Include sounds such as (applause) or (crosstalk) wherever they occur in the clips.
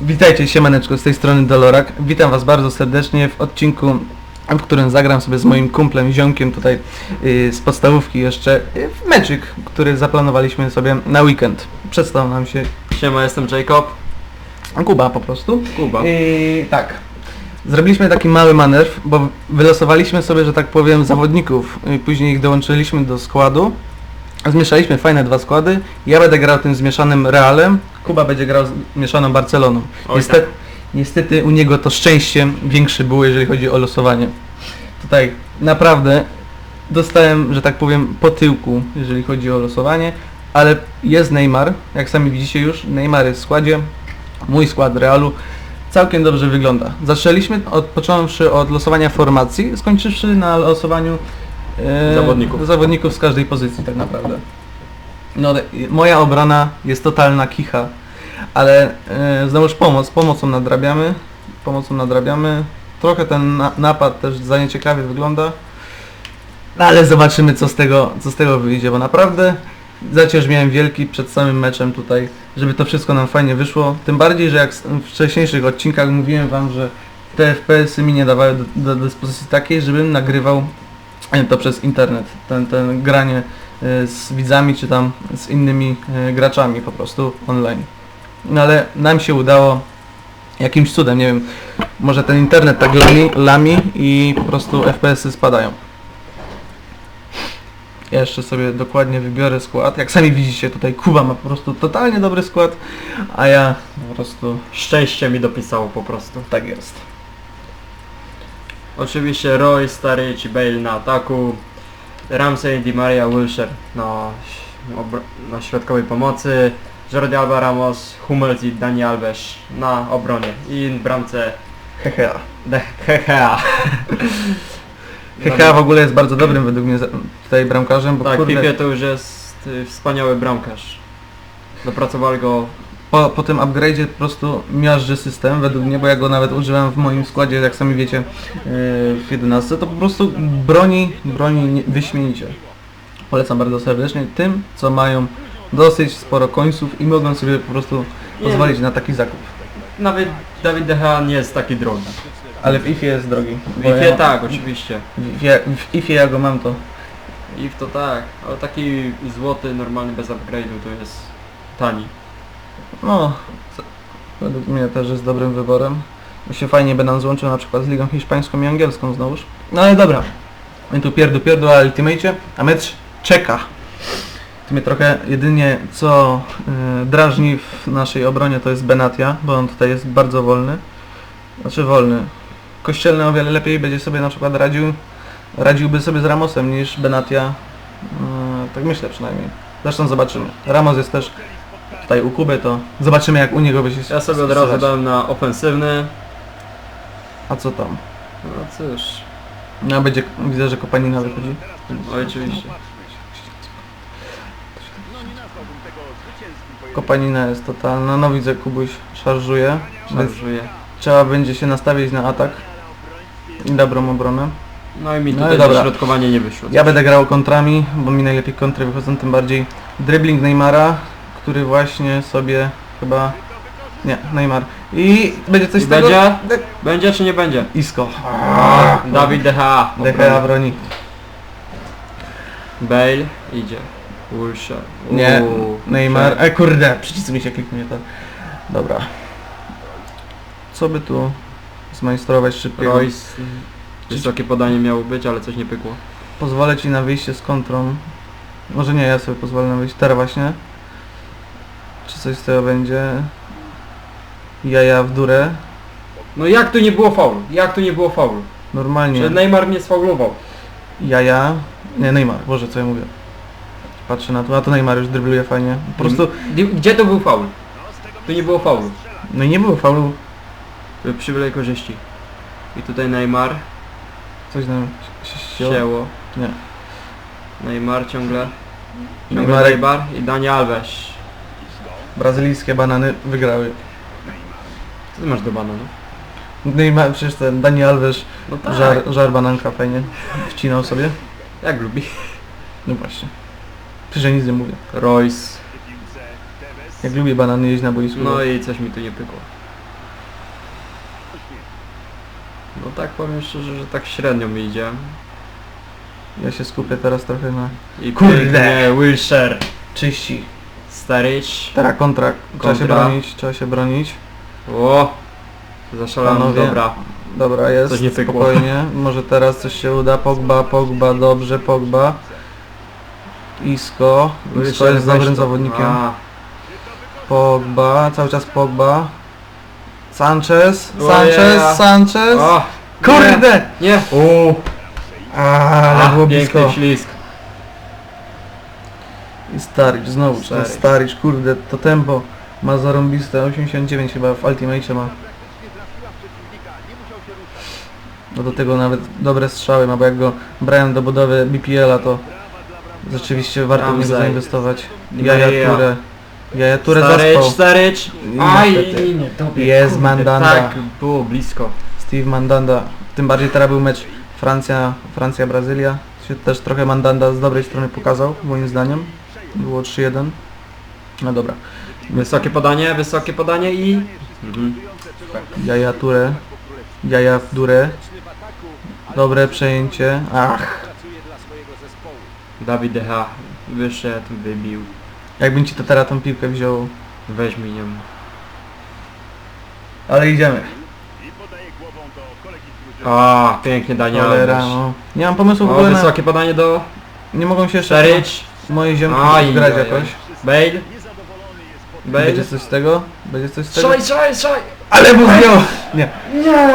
Witajcie, siemaneczko, z tej strony Dolorak. Witam was bardzo serdecznie w odcinku, w którym zagram sobie z moim kumplem, ziomkiem tutaj yy, z podstawówki jeszcze yy, w meczyk, który zaplanowaliśmy sobie na weekend. Przedstaw nam się Siema, jestem Jacob. Kuba po prostu. Kuba. I tak. Zrobiliśmy taki mały manewr, bo wylosowaliśmy sobie, że tak powiem, zawodników. I później ich dołączyliśmy do składu. Zmieszaliśmy fajne dwa składy. Ja będę grał tym zmieszanym Realem, Kuba będzie grał z mieszaną Barceloną. Oj, Niestety, tak. niestety u niego to szczęście większe było, jeżeli chodzi o losowanie. Tutaj naprawdę dostałem, że tak powiem, po tyłku, jeżeli chodzi o losowanie, ale jest Neymar, jak sami widzicie już, Neymar jest w składzie, mój skład Realu całkiem dobrze wygląda. Zaczęliśmy od, począwszy od losowania formacji, skończywszy na losowaniu e, Zawodników. zawodników z każdej pozycji tak naprawdę. No, moja obrona jest totalna kicha, ale e, znowuż pomoc, pomocą nadrabiamy, pomocą nadrabiamy. Trochę ten na, napad też za nieciekawie wygląda, no, ale zobaczymy co z tego, co z tego wyjdzie, bo naprawdę zacierz miałem wielki przed samym meczem tutaj, żeby to wszystko nam fajnie wyszło. Tym bardziej, że jak w wcześniejszych odcinkach mówiłem wam, że te FPS-y mi nie dawały do, do dyspozycji takiej, żebym nagrywał e, to przez internet, ten, ten granie e, z widzami czy tam z innymi e, graczami po prostu online. No ale nam się udało jakimś cudem, nie wiem, może ten internet tak lami, lami i po prostu FPS-y spadają. Ja jeszcze sobie dokładnie wybiorę skład. Jak sami widzicie tutaj Kuba ma po prostu totalnie dobry skład, a ja po prostu Szczęście mi dopisało po prostu. tak jest. Oczywiście Roy, Starycz i Bale na ataku. Ramsey, Di Maria, Wilshere na, na środkowej pomocy. Jordi Alba Ramos, Hummels i Dani Alves na obronie. I bramce Hehe. De (laughs) Hechea. W ogóle jest bardzo dobrym według mnie za- tutaj bramkarzem, bo Tak, kurde, Pipe to już jest y, wspaniały bramkarz. Dopracowali go po, po tym upgrade'zie po prostu miażdży system według mnie, bo ja go nawet używam w moim składzie, jak sami wiecie, yy, w 11, to po prostu broni, broni nie- wyśmienicie. Polecam bardzo serdecznie tym, co mają dosyć sporo końców i mogą sobie po prostu Nie. pozwolić na taki zakup. Nawet Dawid De Gea nie jest taki drogi. Ale w IFie jest drogi. W bo Ifie ja- tak, oczywiście. W IFie, w IFie ja go mam to. If to tak, ale taki złoty, normalny, bez upgrade'u to jest tani. No, co- według mnie też jest dobrym wyborem. Mi się fajnie nam złączył na przykład z ligą hiszpańską i angielską znowuż. No ale dobra. My tu pierdu pierdu o Ultimate, a mecz czeka. Tu mnie trochę jedynie co y, drażni w naszej obronie to jest Benatia, bo on tutaj jest bardzo wolny. Znaczy wolny. Kościelny o wiele lepiej będzie sobie na przykład radził, radziłby sobie z Ramosem niż Benatia. Y, tak myślę przynajmniej. Zresztą zobaczymy. Ramos jest też tutaj u Kuby, to zobaczymy jak u niego będzie się Ja sobie od razu dałem na ofensywny. A co tam? No cóż, No będzie, widzę, że Kopanina wychodzi. no oczywiście. Kopanina jest totalna, no widzę Kubuś szarżuje, więc Szarżuję. trzeba będzie się nastawić na atak i dobrą obronę. No i mi No tutaj dobra. dośrodkowanie nie wyszło. Ja będę grał kontrami, bo mi najlepiej kontry wychodzą, tym bardziej dribbling Neymara, który właśnie sobie chyba... Nie, Neymar. I będzie coś I z tego... będzie? Będzie czy nie będzie? Isko. Dawid Gea. DHA broni. Bale idzie. Wilshere. Nie, Neymar. E kurde, przycisk mi się kliknie to. Dobra. Co by tu zmajstrować szybkiego? Royce. Wysokie podanie miało być, ale coś nie pykło. Pozwolę ci na wyjście z kontrą. Może nie, ja sobie pozwolę na wyjście. Teraz właśnie. Czy coś z tego będzie? Jaja w durę. No jak tu nie było faulu? Jak tu nie było faulu? Normalnie. Że Neymar mnie sfaulował. Jaja. Nie, Neymar. Boże, co ja mówię. Patrzę na to, a to Neymar już drybluje fajnie. Po prostu, Gdzie- to był faul? Tu nie było faulu. no i nie było faulu. Przywilej korzyści. I tutaj Neymar, Coś tam się. Sieło, Nie. Neymar ciągle. Ciągle Neymar i Dani Alves. brazylijskie banany wygrały. Co ty masz do bananu? Neymar, przecież ten Dani Alves No tak, żar, żar bananka fajnie wcinał sobie. jak lubi. No właśnie. Przecież ja nic nie mówię. Royce. Jak lubię banany jeść na boisku. No i coś mi tu nie pykło. No tak powiem szczerze, że tak średnio mi idzie. Ja się skupię teraz trochę na... I Kurde. Wilshire. Czyści. Starycz. Teraz kontra. Trzeba się Kontra. bronić, trzeba się bronić. O! Zaszalałem, Panowie. dobra. Dobra, jest. Coś nie pykło. Spokojnie. Może teraz coś się uda. Pogba, Pogba, dobrze, Pogba. Isco. Isco jest dobrym zawodnikiem. A, Pogba, cały czas Pogba. Sanchez, Sanchez. Sanchez. O! Kurde! Nie! O! A, ale było piękny blisko. I Staric, znowu ten Staric. Staric, kurde, to tempo ma zarąbiste, 89 chyba w Ultimate ma. No do tego nawet dobre strzały ma, bo jak go brałem do budowy BPL-a to rzeczywiście warto w niego zainwestować. Di Jaja Maria. Ture. Jaja Ture Starycz, zaspał. starycz. I Aj, niestety. nie, nie, tobie, Jest kurde, Mandanda. Tak, było blisko. Steve Mandanda. Tym bardziej teraz był mecz Francja, Francja-Brazylia. Się też trochę Mandanda z dobrej strony pokazał, moim zdaniem. Było 3-1. No dobra. Wysokie podanie, wysokie podanie i... Mhm. Jaja Ture. Jaja w Dure. Dobre przejęcie. Ach. Dawid Decha wyszedł, wybił. Jakbym ci to teraz tą piłkę wziął. Weź mi nią. Ale idziemy. A, pięknie Daniel Cholera, Alves. no. Nie mam pomysłu w O, ogóle na... wysokie podanie do Nie mogą się jeszcze Starycz. moje ziomki Aj, grać aj, jakoś. Bale. Bale. Będzie coś z tego? Będzie coś z tego? Szaj, szaj, szaj. Ale mu zdjął! Nie. Nie!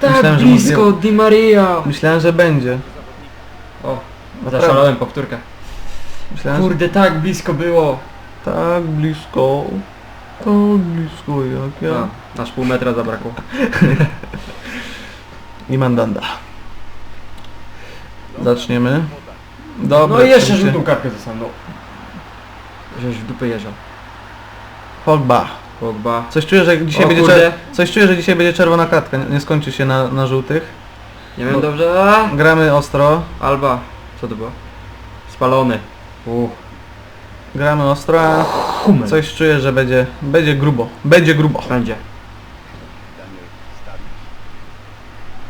Tak Myślałem, że blisko, Di Maria. Myślałem, że będzie. Zaszalałem powtórkę. Myślałem, że... Kurde, tak blisko było. Tak blisko. Tak blisko jak ja. A, aż pół metra zabrakło. (laughs) I Mandanda. Zaczniemy. Dobra. No i jeszcze żółtą kartkę zostaną. No. Żeś w dupę jeżdżał. Pogba. Pogba. Coś czuję, że dzisiaj O będzie kurde. czer... Coś czuję, że dzisiaj będzie czerwona kartka. Nie, nie skończy się na, na żółtych. Nie wiem dobrze. A, Gramy ostro. Alba. Co to było? Spalony. Uff. Gramy ostro, Hummel. coś czuję, że będzie będzie grubo. Będzie grubo. Będzie.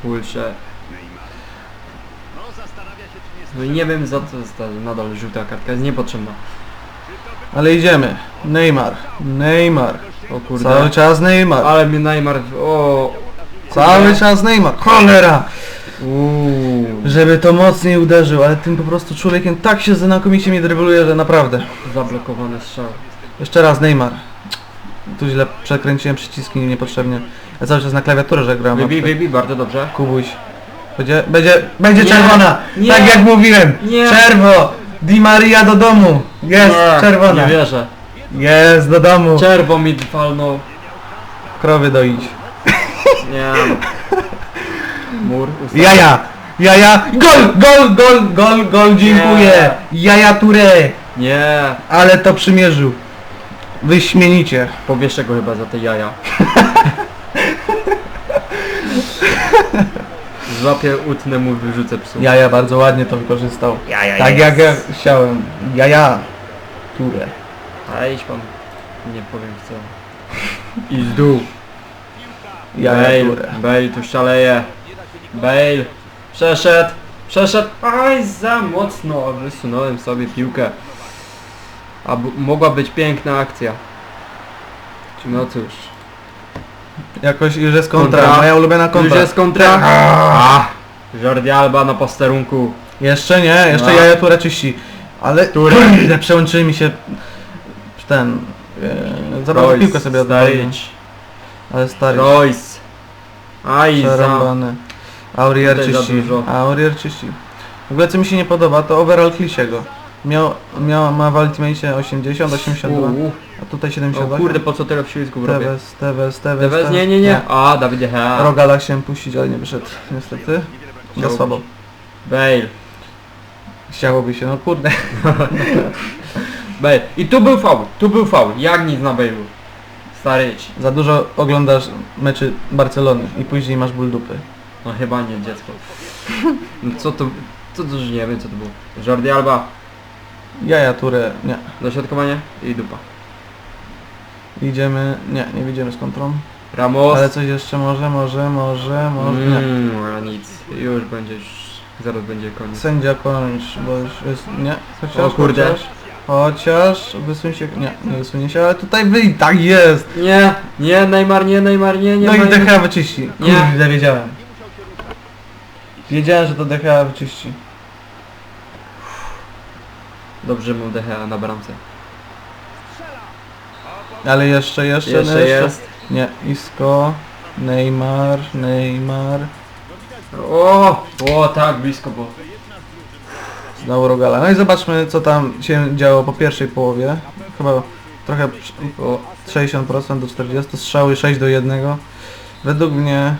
Wilshire. No i nie wiem za co jest ta nadal żółta kartka, jest niepotrzebna. Ale idziemy. Neymar. Neymar. O kurde. Cały czas Neymar. Ale mnie Neymar... O. Cały czas Neymar. Cholera! Uuu. Żeby to mocniej uderzył, ale tym po prostu człowiekiem tak się znakomicie mnie drybuluje, że naprawdę. Zablokowany strzał. Jeszcze raz Neymar. Tu źle przekręciłem przyciski niepotrzebnie. Ja cały czas na klawiaturze że gram. Wybij, wybij, bardzo dobrze. Kubuś. Będzie, będzie, będzie Nie, czerwona! nie. Tak jak mówiłem! Nie. Czerwo! Di Maria do domu! Jest Nie, czerwona! Nie wierzę. Jest do domu! Czerwo mi falnął. Krowy doić. Nie. (laughs) Mur. ustaw. Jaja! Jaja! Gol! Gol! Gol! Gol! Gol! Dziękuję! Jaja Ture! Nie. Ale to przymierzył. Wyśmienicie. Powieszę go chyba za te jaja. (laughs) Złapię, utnę mu, wyrzucę psu. Jaja bardzo ładnie to wykorzystał. Jaja Tak jak ja chciałem. Jaja. Ture. A idź pan. Nie powiem co. I z dół. Jaja Bale, Ture. Bale tu szaleje. Bale. Przeszedł. Przeszedł. Aj, za mocno. Wysunąłem sobie piłkę. A mogła być piękna akcja. No cóż. Jakoś już jest kontra. Kontra. Moja ulubiona Już kontra. jest kontra. A, Jordi Alba na posterunku. Jeszcze nie, jeszcze No. jaja Ture czyści. Ale Ture. przełączyli mi się ten... E, zabrał piłkę sobie od Staric. Ale stary. Royce. Aj, za... Aurier Tutaj za czyści. dużo. Aurier czyści. W ogóle co mi się nie podoba to overall Klisiego. Miał, miał, ma w Ultimate 80, 82, Uuu. a tutaj O 72. kurde, po co tyle wślizgów robię? Tevez, Tevez, Tevez, Tevez? Nie, nie, nie. A, Dawid De Gea. Rogala chciałem puścić, ale nie wyszedł niestety. Za Chciałbyś. słabo. Bale. Chciałoby się, no kurde. (laughs) Bale. I tu był faul. Tu był faul. Jak nic na Bale'u. Stary idź. Za dużo oglądasz meczy Barcelony i później masz ból dupy. No chyba nie, dziecko. No co to... Co to, że nie wiem co to było. Jordi Alba. Jaja, Ture, nie. Dośrodkowanie i dupa. Idziemy, nie, nie widzimy z kontrą. Ramos. Ale coś jeszcze może, może, może, może. Nie. Mm, a nic. Już będzie, już zaraz będzie koniec. Sędzia kończ, bo już jest... Nie? Chociaż, O kurde. Chociaż, chociaż wysuń się... Nie, nie wysunie się, ale tutaj wyj... Tak jest! Nie, nie, Neymar, nie, Neymar, nie, nie. no i Neymar. DH wyczyści. Nie. Kurde, wiedziałem. Wiedziałem, że to DH wyczyści. Dobrze mu DH na bramce. Ale jeszcze, jeszcze, Jeszcze jest. Nie, Isco, Neymar, Neymar. O, o, tak, blisko było. Znowu Rogala. No i zobaczmy co tam się działo po pierwszej połowie. Chyba trochę przy- o 60% do 40, strzały 6 do 1. Według mnie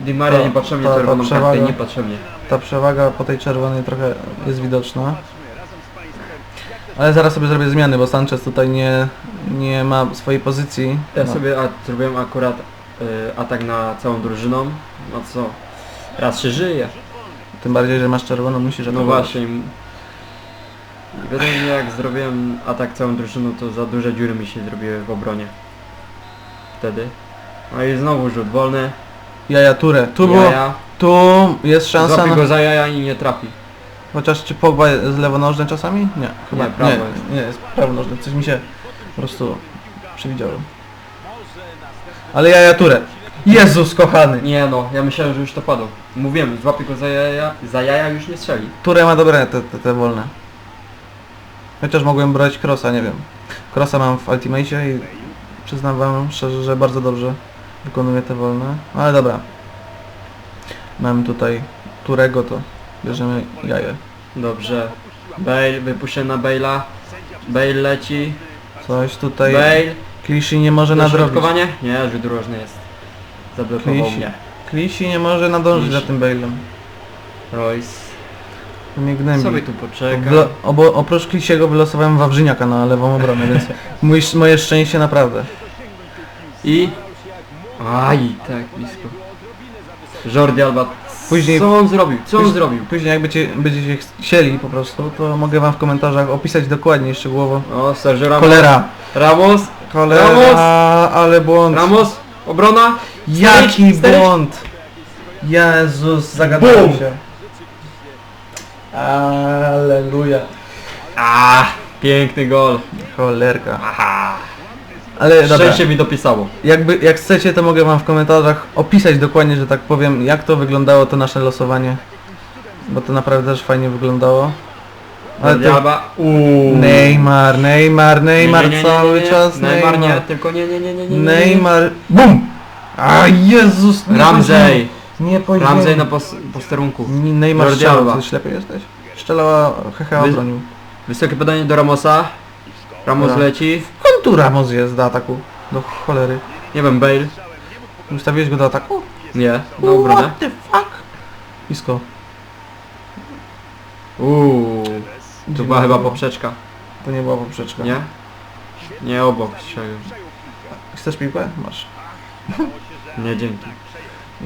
Di Maria To- niepotrzebnie to- to czerwoną przewaga. niepotrzebnie. ta przewaga po tej czerwonej trochę jest widoczna. Ale zaraz sobie zrobię zmiany, bo Sanchez tutaj nie, nie ma swojej pozycji. Ja No. sobie a, zrobiłem akurat y, atak na całą drużyną. No co? Raz się żyje. Tym bardziej, że masz czerwoną, musisz No atakować. właśnie. I mnie jak zrobiłem atak całą drużyną, to za duże dziury mi się zrobiły w obronie. Wtedy. No i znowu rzut wolny. Jaja Ture. Tu, było, Jaja. tu jest szansa Złapie na... go za jaja i nie trafi. Chociaż czy Pogba jest lewonożny czasami? Nie, chyba Nie, prawo nie, jest. nie jest prawonożny. Coś mi się po prostu przewidziało. Ale Jaja Ture. Jezus kochany. Nie no, ja myślałem, że już to padło. Mówiłem, złapie go za jaja, za jaja już nie strzeli. Ture ma dobre te, te, te wolne. Chociaż mogłem brać Crossa, nie wiem. Crossa mam w Ultimate i przyznam wam szczerze, że bardzo dobrze wykonuję te wolne. Ale dobra. Mam tutaj Turego, to bierzemy jaję. Dobrze. Bale, wypuszczę na Bale'a. Bale leci. Coś tutaj Bale. Kliszy nie może nadrobić. Dośrodkowanie? Nie, rzut różny jest. Zablokował Klisi. mnie. Nie może nadążyć za tym Bale'em. Royce. Mnie gnębi. Sobie tu poczeka. Obo, oprócz Klisiego wylosowałem Wawrzyniaka na lewą obronę, więc (laughs) mój, moje szczęście naprawdę. I... Aj, tak, blisko. Jordi Alba. Później- Co on zrobił? Co on Później- zrobił? Później jak będziecie, będziecie chcieli po prostu, to mogę wam w komentarzach opisać dokładnie, szczegółowo. O, Sergio Ramos. Cholera! Ramos. Cholera, Ramos! ale błąd! Ramos. Obrona. Jaki Sterycz. błąd! Jezus, zagadałem Bum! się. Aleluja. A, piękny gol. Cholerka. Aha. Ale dobra, Szczęście mi dopisało. jakby, jak chcecie, to mogę wam w komentarzach opisać dokładnie, że tak powiem, jak to wyglądało to nasze losowanie. Bo to naprawdę też fajnie wyglądało. Ale to... Uuu. Neymar, Neymar, Neymar Nie, nie, nie, nie, cały nie. czas, Neymar Neymar. nie, tylko nie, nie, nie, nie, nie. nie. Neymar. BUM! A Jezus! nie Ramsey. Nie. Ramsey na pos posterunku. Nie, Neymar Jordi strzelał, Alba. ty ślepy jesteś? Szczelała Hecha Wy- obronił. Wysokie podanie do Ramosa. Ramos Dobra. leci. Skąd tu Ramos jest do ataku? Do cholery. Nie wiem, Bale. Ustawiłeś go do ataku? Nie, na obronę. What the fuck? Blisko. Uuu. To była chyba poprzeczka. To nie była poprzeczka. Nie? Nie obok strzelił. Chcesz piłkę? Masz. Nie, dzięki.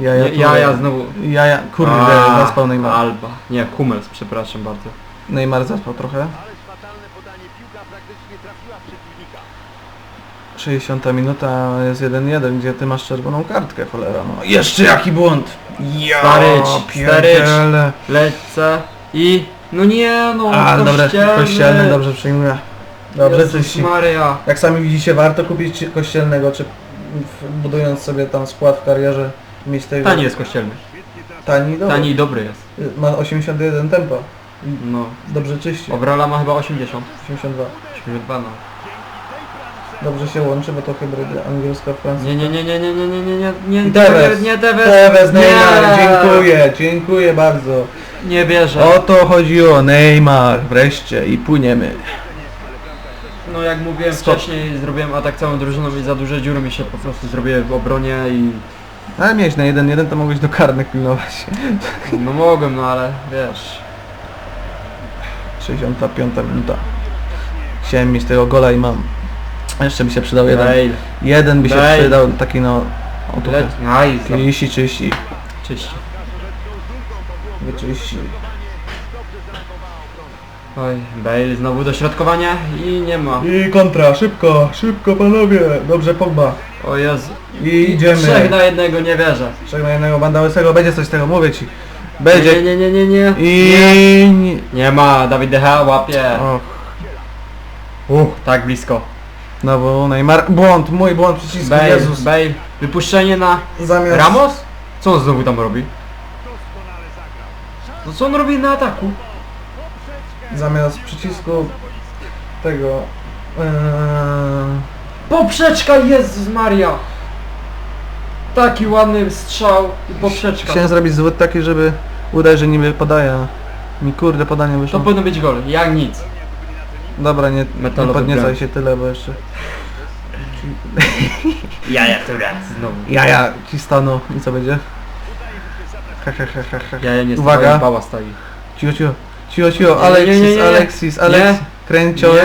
Jaja, Nie, ja, ja znowu. Jaja, kurde, A, zaspał Neymar. Alba. Nie, Hummels, przepraszam bardzo. Neymar zaspał trochę. 60 minuta jest 1-1, gdzie ty masz czerwoną kartkę, cholera no. Jeszcze jaki błąd! Ja Starycz, pierdziele. Lecę i... No nie no, A, dobre, kościelny. kościelny dobrze przyjmuje. Dobrze, Jezus czyści. Maria. Jak sami widzicie, warto kupić kościelnego, czy w- budując sobie tam skład w karierze, mieć tego... Tani jest kościelny. Tani, dobra. Tani i dobry jest. Ma 81 tempa. No. Dobrze czyści. Obrala ma chyba 80. 82. 82 no. Dobrze się łączy, bo to hybrydy angielska, francuska. Nie, nie, nie, nie, nie, nie, nie, nie, nie, nie, Tevez. nie, nie, Tevez. Tevez, Nie. Neymar, dziękuję, dziękuję bardzo. Nie bierze. O to chodziło, Neymar, wreszcie i płyniemy. No jak mówiłem Stop. wcześniej, zrobiłem atak całą drużyną i za duże dziury mi się po prostu zrobiły w obronie i... Ale miałeś na 1-1, to mogłeś do karnych pilnować. No mogłem, no ale wiesz... 65 minuta. Chciałem mieć tego gola i mam. Jeszcze by się przydał jeden. Bale. Jeden by się Bale. przydał, taki no... O tu Leć. Aj, za... 30, 30. czyści. Wyczyści. Oj, Bale znowu dośrodkowanie i nie ma. I kontra, szybko, szybko panowie. Dobrze Pogba. O Jezu. I idziemy. Trzech na jednego, nie wierzę. Trzech na jednego banda łysego, będzie coś z tego, mówię ci. Będzie. Nie, nie, nie, nie, nie. I... Nie. Nie ma, Dawid Decha łapie. Och, Uch, tak blisko. No bo Neymar... Błąd, mój błąd przycisku, Bale, Jezus. Bale. Wypuszczenie na Zamiast... Ramos? Co on znowu tam robi? No co on robi na ataku? Zamiast przycisku tego... Yy... Poprzeczka, Jezus Maria! Taki ładny strzał i poprzeczka. Chciałem zrobić zwód taki, żeby udać, że niby podaje. Mi kurde podanie To wyszło. powinno być gol, jak nic. Dobra, nie, nie Metalowy podniecaj bramk. się tyle, bo jeszcze... (laughs) Jaja, która znowu. Jaja ci staną i co będzie? Ha, ha, ha, ha, ha. Jaja nie Uwaga. Uwaga. bała stoi. Cicho, cicho. Cicho, cicho. Nie, Alexis, nie, nie, nie. Alexis, Alexis. Kręciołek.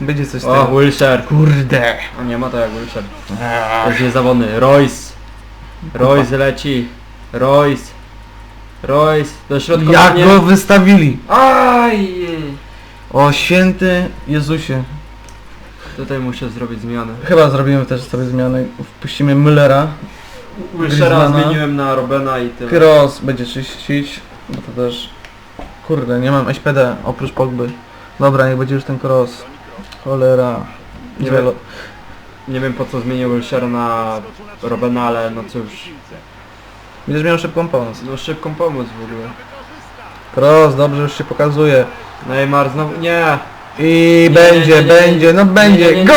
Nie. Będzie coś z O, tego. Wilshere. Kurde. A nie ma to jak Wilshere. Jest niezawodny. Royce. Royce leci. Royce. Royce. Do Jak środkowania. go wystawili? Aj! O święty Jezusie. Tutaj muszę zrobić zmianę. Chyba zrobimy też sobie zmianę. Wpuścimy Müllera. Griezmana. zmieniłem na Robena i tyle. Kroos będzie czyścić. Bo to też... Kurde, nie mam SPD oprócz Pogby. Dobra, niech będzie już ten Kroos. Cholera. Nie wiem. Nie wiem po co zmienił Wilshera na Robena, ale no cóż. Będziesz miał szybką pomoc. No szybką pomoc w ogóle. Kroos, dobrze już się pokazuje. Neymar znowu... Nie! I będzie, nie, nie, będzie, no będzie. Nie, nie, nie, Gol!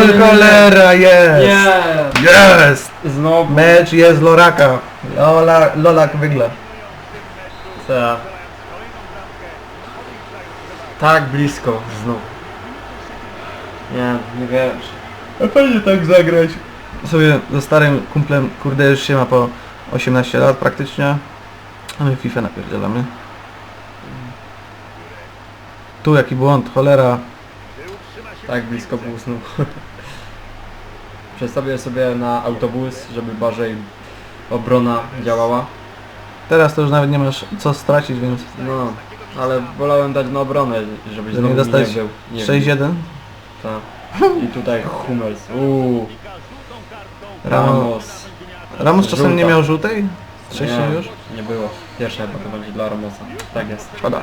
nie, nie, nie, nie. Cholera, jest! Nie! Jest! Znowu. Mecz jest Loraka. Lola, Lolak wygra. Ta. Tak blisko znowu. Nie, nie wiesz. A fajnie tak zagrać. Sobie ze starym kumplem, kurde już się ma po 18 lat praktycznie. A my FIFA napierdzielamy. Tu jaki błąd, cholera. Tak blisko był znów. (laughs) Przestawię sobie na autobus, żeby bardziej obrona działała. Teraz to już nawet nie masz co stracić, więc No, ale wolałem dać na obronę, żebyś Żeby znowu nie mi dostać nie był. Nie 6-1. Tak. I tutaj Hummels. Uuu, Ramos. Ramos. Ramos czasem nie Żółta. miał żółtej? Wcześniej Nie, już? Nie było. Pierwsza chyba to będzie dla Ramosa. Tak jest. Szkoda.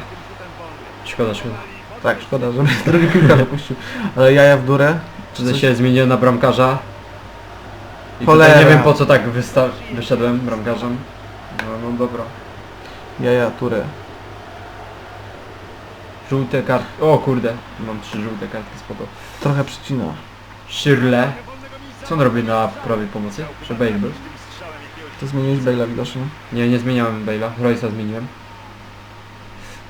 Szkoda, szkoda. Tak, szkoda, żeby (laughs) drugi piłka dopuścił. Ale jaja w górę. Czy Coś- się zmieniłem na bramkarza? I Cholera. tutaj nie wiem po co tak wysta- wyszedłem bramkarzem. No, no dobra. Jaja, turę. Żółte kartki. O kurde, mam trzy żółte kartki spoko. Trochę przycina. Shirley. Co on robi na prawej pomocy? Czy Bale był? To zmieniłeś Bale'a widocznie. Nie, nie zmieniałem Bale'a. Royce'a zmieniłem.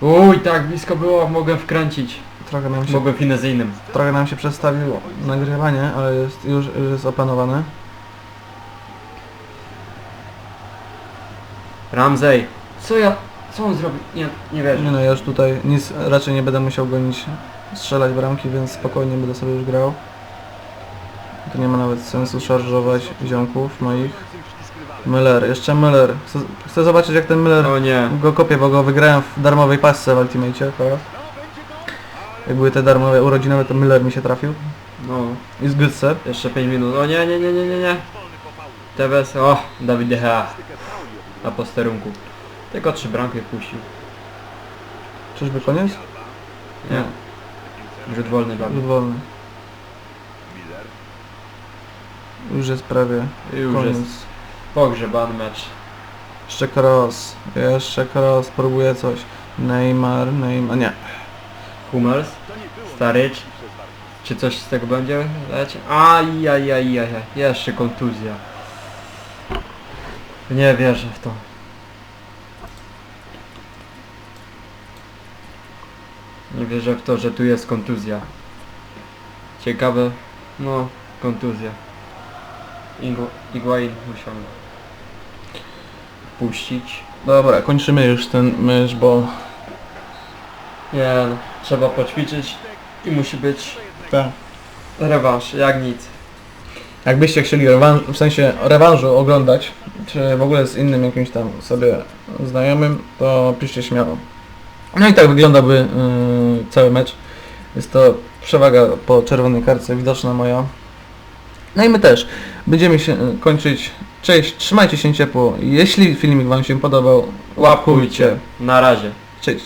Uj, tak blisko było, mogłem wkręcić. Trochę nam się, Mogłem finezyjnym. trochę nam się przestawiło nagrywanie, ale jest, już, już jest opanowane. Ramsey. Co ja... Co on zrobił? Nie, nie wierzę. Nie no, ja już tutaj nic raczej nie będę musiał gonić, strzelać bramki, więc spokojnie będę sobie już grał. Tu nie ma nawet sensu szarżować ziomków moich. Müller, jeszcze Müller. Chcę, chcę zobaczyć jak ten Müller O nie. go kopię, bo go wygrałem w darmowej pasce w Ultimate akurat. Jak były te darmowe urodzinowe, to Müller mi się trafił. No. Z good set. Jeszcze 5 minut. O nie, nie, nie, nie, nie, nie. TBS. O, Dawid De Gea. Na posterunku. Tylko trzy bramki wpuścił. Czyżby koniec? Nie. Rzut wolny dla mnie. Rzut wolny. Już jest prawie Już koniec. jest pogrzebany mecz. Jeszcze Kroos. Jeszcze Kroos. Próbuje coś. Neymar, Neymar. Nie. Hummels. Starycz. Czy coś z tego będzie leć? Aj, aj, aj, aj, aj. Jeszcze kontuzja. Nie wierzę w to. Nie wierzę w to, że tu jest kontuzja. Ciekawe. No, kontuzja. Igu- Iguain musiał puścić. Dobra, kończymy już ten mecz, bo... Nie no, trzeba poćwiczyć i musi być Tak. rewanż, jak nic. Jakbyście chcieli rewan w sensie rewanżu oglądać, czy w ogóle z innym jakimś tam sobie znajomym, to piszcie śmiało. No i tak wyglądałby yy, cały mecz. Jest to przewaga po czerwonej kartce widoczna moja. No i my też. Będziemy się e, kończyć. Cześć, trzymajcie się ciepło. Jeśli filmik Wam się podobał, łapkujcie. Na razie. Cześć.